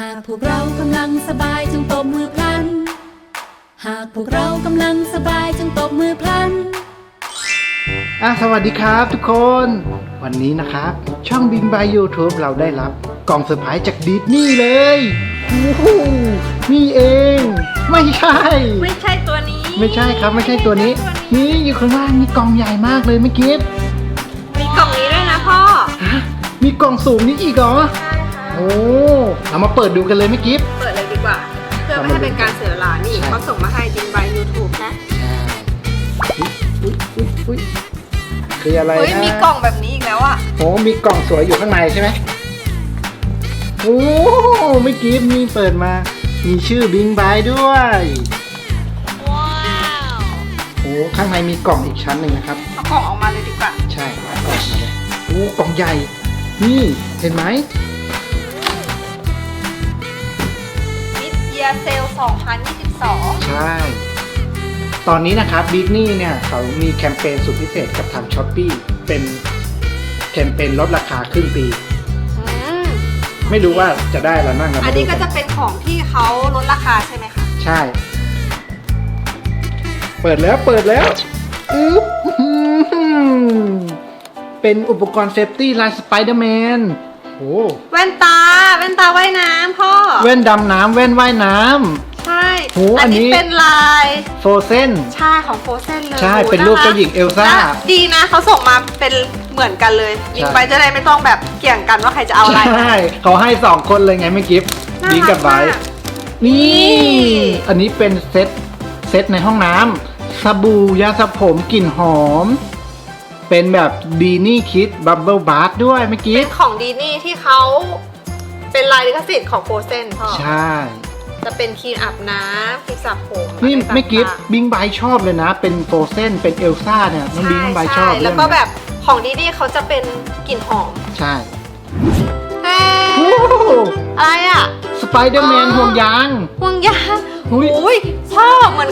หากพวกเรากำลังสบายจงตบมือพลัน หากพวกเรากำลังสบายจงตบมือพลัน อะสวัสดีครับทุกคน วันนี้นะครับ ช่องบิงบาย YouTube เราได้รับกล่องเซอร์ไพรส์จากดิสนีย์เลยโอ้โหนี่เอง ไม่ใช่ ไม่ใช่ตัวนี้ ไม่ใช่ครับไม่ใช่ตัวนี้ นี่อยู่ข้างล่างมีกล่องใหญ่มากเลยเมื่อกี้มีกล่องนี้ด้วยนะพ่อฮะมีกล่องสูงนี้อีกเหรอ ใช่ค่ะ โอ้เรามาเปิดดูกันเลยเมื่อกี้เปิดเลยดีกว่า เพื่อไม่ให้เป็นการเสียเวลานี่ใช่ เขาส่งมาให้ดินบายยูทูบนะอุ๊ยอุ๊ยอุ๊ยคืออะไรเฮ้ยนะมีกล่องแบบนี้อีกแล้วอะโอ้มีกล่องสวยอยู่ข้างในใช่ไหมโอ้เมื่อกี้มีเปิดมา มีชื่อบิงบายด้วยว้าวโอ้ข้างในมีกล่องอีกชั้นหนึ่งนะครับ เอากล่องออกมาเลยดีกว่า ใช่เอาออกมาเลยโอ้กล่องใหญ่ นี่ เห็นไหม ยียเซล2022 ใช่ ตอนนี้นะครับดิสนีย์เนี่ยเขามีแคมเปญสุดพิเศษกับทางช้อปปีเป็นแคมเปญลดราคาครึ่งปี อืมไม่รู้ว่าจะได้อะไรบ้างเราอัมานดูนี้ก็กัจะนเป็นของที่เขาลดราคาใช่ไหมคะ ใช่ เปิดแล้วเปิดแล้วอึ๊บอื้อหือเป็นอุปกรณ์เซฟตี้ลายสไปเดอร์แมน โอ้แว่นตา แว่นตาว่ายน้ำพ่อ แว่นดำน้ำแว่นว่ายน้ ใช่โหอันนี้เป็นลายำโฟเซน ใช่ของโฟเซนเลยใช่โหเป็นรูปเจ้าหญิงเอลซ่าน่ดีนะเขาส่งมาเป็นเหมือนกันเลยใช่ลิงไปจะได้ไม่ต้องแบบเกี่ยงกันว่าใครจะเอาอะไร ใช่เขาให้สองคนเลยไงไม่กิฟน่ารับิงกับไบร์ทมากนี่นี่ อันนี้เป็นเซตเซตในห้องน้ำสบู่ยาสระผมกลิ่นหอม เป็นแบบดีนี่คิดบับเบิลบาร์ด้วยเมื่อกี้ เป็นของดีนี่ที่เขาเป็นลายลิขสิทธิ์ของโฟเซนพ่อ ใช่ จะเป็นครีมอาบน้ำครีมสระผมนี่อะไรต่างๆไม่กิฟบิงไบร์ทชอบเลยนะ เป็นโฟเซนเป็นเอลซ่าเนี่ยน้องบิงน้องไบร์ทชใช่อบใช่แล้วก็แบบของดีนี่เขาจะเป็นกลิ่นหอมใช่เฮ้ยโอ้อะไรอะ สไปเดอร์แมนอ๋อ ห่วงยาง ห่วงยางอุ๊ยอุ้ยพ่อเหมือนเขารู้เ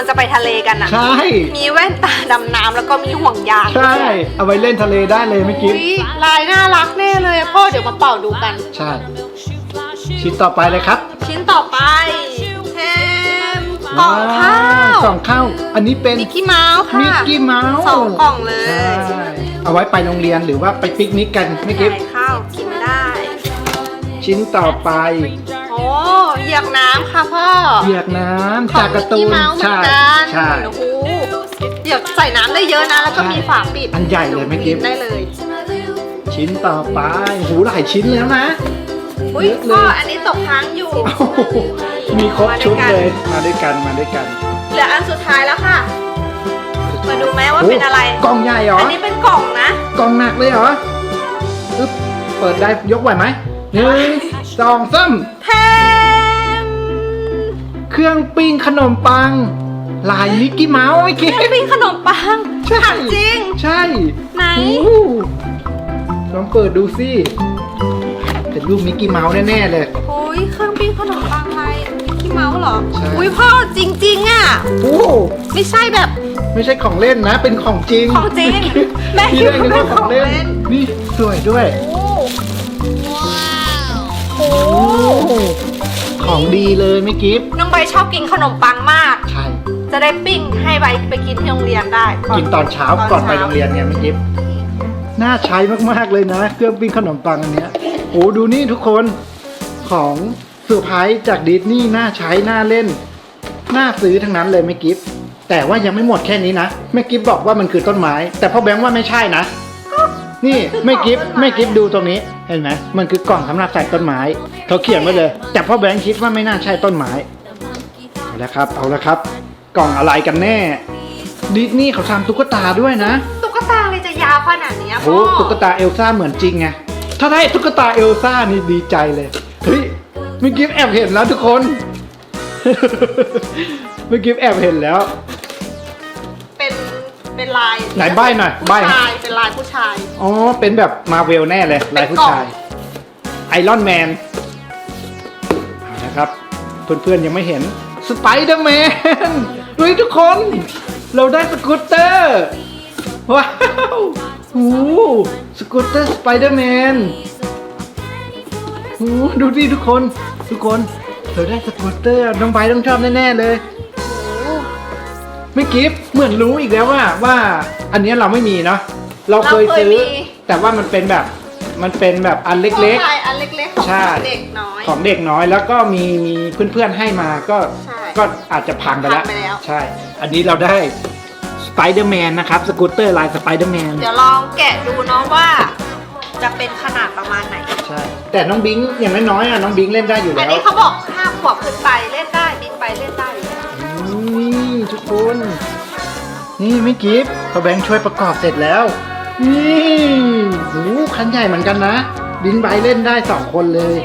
ลยว่าเรากำลังจะไปทะเลกันอะใช่ มีแว่นตาดำน้ำแล้วก็มีห่วงยางใช่ เอาไว้เล่นทะเลได้เลยไม่กิฟอุ๊ยลายน่ารักแน่เลยอะพ่อเดี๋ยวมาเป่าดูกัน ใช่ ชิ้นต่อไปเลยครับชิ้นต่อไปแฮมกล่องข้าวกล่องข้าว อันนี้เป็นมิกกี้เมาส์ค่ะ มิกกี้เมาส์สองกล่องเลย ใช่เอาไว้ไปโรงเรียนหรือว่าไปปิกนิกกันไม่กิฟใช่ข้าวกินได้ ชิ้นต่อไปโอ้ เหยือกน้ำค่ะพ่อเหยือกน้ำของจากการ์ตูมินเมาส์เหมือใช่นกันใช่โอ้โหเหยือกใส่น้ำได้เยอะนะ แล้วก็ใช่มีฝาปิด อันใหญ่เลยเมื่อกี้ได้เลย ชิ้นต่อไปหูหลายชิ้นแล้วนะอุ้ยเยอะเลยพ่ออันนี้ตกค้างอยู่โอ้โหมีครบชุดเลยมาด้วยกันมาด้วยกัน เหลืออันสุดท้ายแล้วค่ะ มาดูไหมว่าเป็นอะไรโกล่องใหญ่เหรอ อันนี้เป็นกล่องนะ กล่องหนักเลยเหรออึ๊บเปิดได้ยกไหวไหมหนึ่ง สองสามแทมเครื่องปิ้งขนมปัง ลายมิกกี้เมาส์ไอ้เก๋เครื่องปิ้งขนมปังใช่ ถามจริง ใช่ไหน โอ้โหลองเปิดดูสิเป็นรูปมิกกี้เมาส์แน่ ๆ เลย โอ้ยเครื่องปิ้งขนมปังอะไรมิกกี้เมาส์เหรอ ใช่ อุ้ยพ่อจริง ๆอะ โอ้ไม่ใช่แบบ ไม่ใช่ของเล่นนะ เป็นของจริงของจริงแม่ที่แรกนึกว่าของเล่นเป็นของเล่น นี่สวยด้วย โอ้ ของดีเลยไม่กิฟน้องใบชอบกินขนมปังมาก ใช่ จะได้ปิ้งให้ใบไปกินที่โรงเรียนได้กินตอนเช้าก่อนไปโรงเรียนไงไม่กิฟน่าใช้มากๆเลยนะ เครื่องปิ้งขนมปังอันเนี้ยโอ้ดูนี่ทุกคนของเซอร์ไพรส์จากดิสนีย์น่าใช้น่าเล่น น่าซื้อทั้งนั้นเลยไม่กิฟแต่ว่ายังไม่หมดแค่นี้นะแม่กิฟบอกว่ามันคือต้นไม้ แต่พ่อแบงค์ว่าไม่ใช่นะ นี่ไม่กิฟไม่กิฟดูตรงนี้เห็นไหมมันคือกล่องสำหรับใส่ต้นไม้เขาเขียนไว้เลย แต่พ่อแบงค์คิดว่าไม่น่าใช่ต้นไม้เอาละครับ เอาละครับ กล่องอะไรกันแน่ดิสนีย์เขาทำตุ๊กตาด้วยนะตุ๊กตาเลยจะยาวขนาดเนี้ยโอ้พ่อตุ๊กตาเอลซ่าเหมือนจริงไงถ้าได้ตุ๊กตาเอลซ่านี่ดีใจเลยเฮ้ยเมื่อกี้แอบเห็นแล้วทุกคน เมื่อกี้แอบเห็นแล้วเป็น เป็นลายไหนใบ้หน่อยใบ้ ผู้ชาย เป็นลายผู้ชาย อ๋อ เป็นแบบมาเวลแน่เลยลายผู้ชาย ไอรอนแมนนะครับ เพื่อนๆยังไม่เห็น สไปเดอร์แมนเฮ้ยทุกคน เราได้สกูตเตอร์ ว้าวโอ้สกูตเตอร์สไปเดอร์แมนโอ้ดูดิทุกคน ทุกคน เราได้สกูตเตอร์ น้องไบร์ทต้องชอบแน่ๆเลย ไม่กิฟเหมือนรู้อีกแล้วว่าว่าอันเนี้ยเราไม่มีเนาะเราเคยซื้อแต่ว่ามันเป็นแบบมันเป็นแบบอันเล็กใช่อันเล็กๆของใช่ เด็กน้อยๆของเด็กน้อยแล้วก็มีมีเพื่อนๆให้มาก็ใช่ก็อาจจะพังไปแล้วพังไปแล้ว ใช่ อันนี้เราได้สไปเดอร์แมนนะครับ สกูตเตอร์ลายสไปเดอร์แมนเดี๋ยวลองแกะดูเนาะว่า จะเป็นขนาดประมาณไหน ใช่ แต่น้องบิงอย่างน้อยๆอะน้องบิงเล่นได้อยู่อัแล้นวนี้เขาบอกห้าขวบขึ้นไปเล่นได้บินไปเล่นได้อยู่แล้วนี่ทุก คนนี่ไม่กิฟต์พอแบงค์ช่วยประกอบเสร็จแล้ว นี่โอ้คันใหญ่เหมือนกันนะ บิงไบเล่นได้สองคนเลย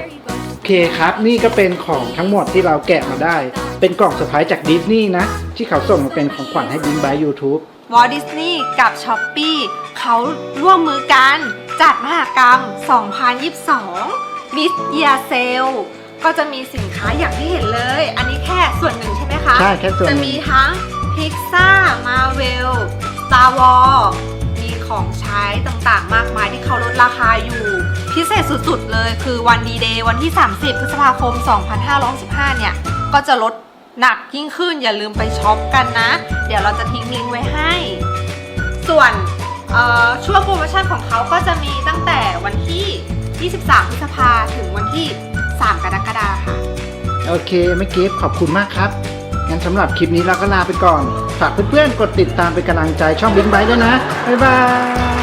โอเคครับ นี่ก็เป็นของทั้งหมดที่เราแกะมาได้ เป็นกล่องเซอร์ไพรส์จากดิสนีย์นะ ที่เขาส่งมาเป็นของขวัญให้บิงไบค์ยูทูบวอลดิสนีย์กับช้อปปี้เขาร่วมมือกัน จัดมหกรรม 2022 Miss Year Sale ก็จะมีสินค้าอย่างที่เห็นเลย อันนี้แค่ส่วนหนึ่งใช่ไหมคะใช่แค่ส่วนหนึ่จะงมีทั้ง Pixar Marvel Star Wars มีของใช้ต่างๆ มากมายที่เขาลดราคาอยู่ พิเศษสุดๆเลยคือวันดีเดย์วันที่ 30 พฤษภาคม 2565 เนี่ย ก็จะลดหนักยิ่งขึ้นอย่าลืมไปช็อปกันนะ เดี๋ยวเราจะทิ้งลิงก์ไว้ให้ ส่วนเอ่อช่วงโปรโมชั่นของเขาก็จะมีตั้งแต่วันที่ 23 พฤษภาถึงวันที่ 3 กรกฎาคมค่ะ โอเคไม่กิฟขอบคุณมากครับ งั้นสำหรับคลิปนี้เราก็ลาไปก่อน ฝากเพื่อนๆ กดติดตามเป็นกำลังใจช่องบิ๊กไบค์ด้วยนะ บ๊ายบาย